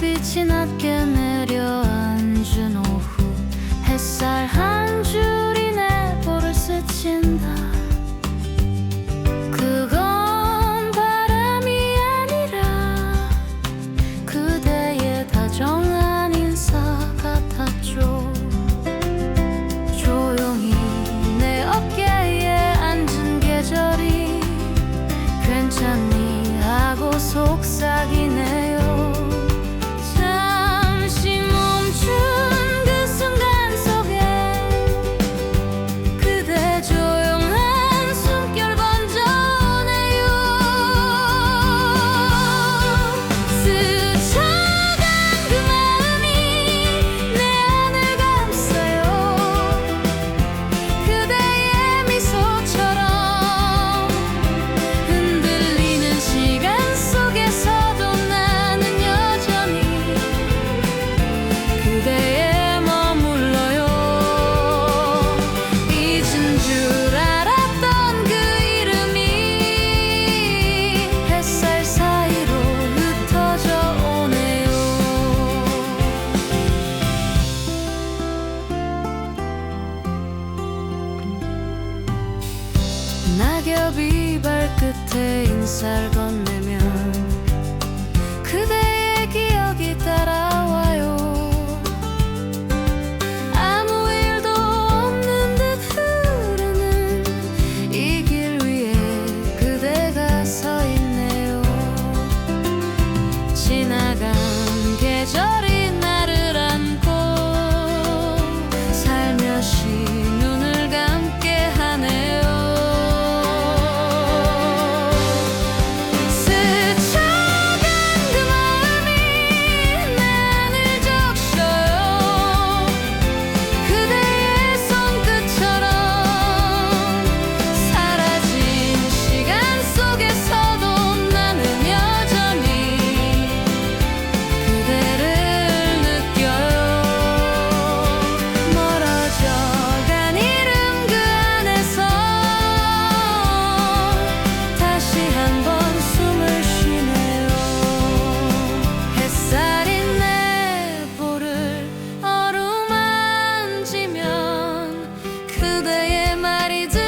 빛이 낮게 내려앉은 오후 햇살 한 줄이 내 볼을 스친다. 그건 바람이 아니라 그대의 다정한 인사 같았죠. 조용히 내 어깨에 앉은 계절이 괜찮니 낙엽이 발끝에 인사를 건네 that it's